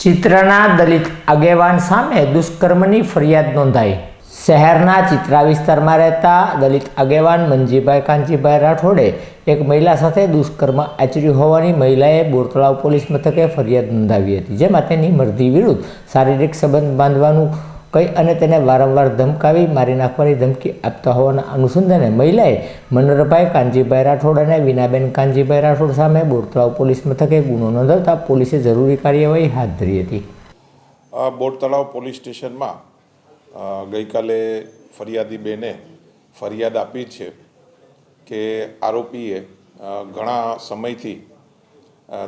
ચિત્રના દલિત આગેવાન સામે દુષ્કર્મની ફરિયાદ નોંધાઈ. શહેરના ચિત્રા વિસ્તારમાં રહેતા દલિત આગેવાન મંજીભાઈ કાંજીભાઈ રાઠોડે એક મહિલા સાથે દુષ્કર્મ આચર્યું હોવાની મહિલાએ બોરતળાવ પોલીસ મથકે ફરિયાદ નોંધાવી હતી, જેમાં તેની મરજી વિરુદ્ધ શારીરિક સંબંધ બાંધવાનું કહી અને તેને વારંવાર ધમકાવી, મારી નાખવાની ધમકી આપતા હોવાના અનુસંધાને મહિલાએ મનોહરભાઈ, કાનજીભાઈ રાઠોડ અને વિનાબેન કાનજીભાઈ રાઠોડ સામે બોરતળાવ પોલીસ મથકે ગુનો નોંધાવતા પોલીસે જરૂરી કાર્યવાહી હાથ ધરી હતી. બોરતળાવ પોલીસ સ્ટેશનમાં ગઈકાલે ફરિયાદી બેને ફરિયાદ આપી છે કે આરોપીએ ઘણા સમયથી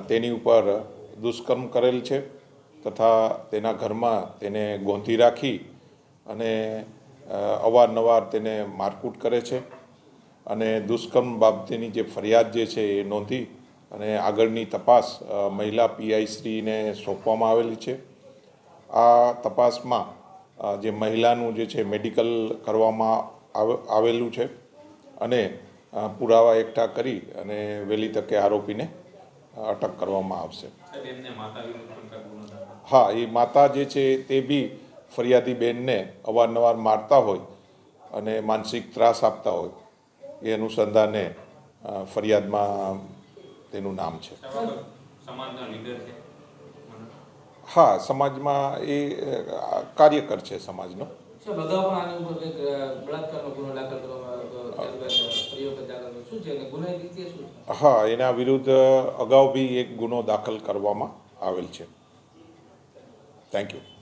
તેની ઉપર દુષ્કર્મ કરેલ છે. તથા તેના ઘરમાં તેને ગોંધી રાખી અને અવારનવાર તેને મારકૂટ કરે છે. અને દુષ્કર્મ બાબતેની જે ફરિયાદ જે છે એ નોંધી અને આગળની તપાસ મહિલા પીઆઈશ્રીને સોંપવામાં આવેલી છે. આ તપાસમાં જે મહિલાનું જે છે મેડિકલ કરવામાં આવેલું છે અને પુરાવા એકઠા કરી અને વહેલી તકે આરોપીને અટક કરવામાં આવશે. હા એ માતા જે છે તે બી ફરિયાદી બેનને અવારનવાર મારતા હોય અને માનસિક ત્રાસ આપતા હોય. એ અનુસંધાને ફરિયાદમાં તેનું નામ છે. સમાજના લીડર છે? હા સમાજમાં એ કાર્યકર છે સમાજનો. હા એના વિરુદ્ધ અગાઉ બી એક ગુનો દાખલ કરવામાં આવેલ છે. Thank you.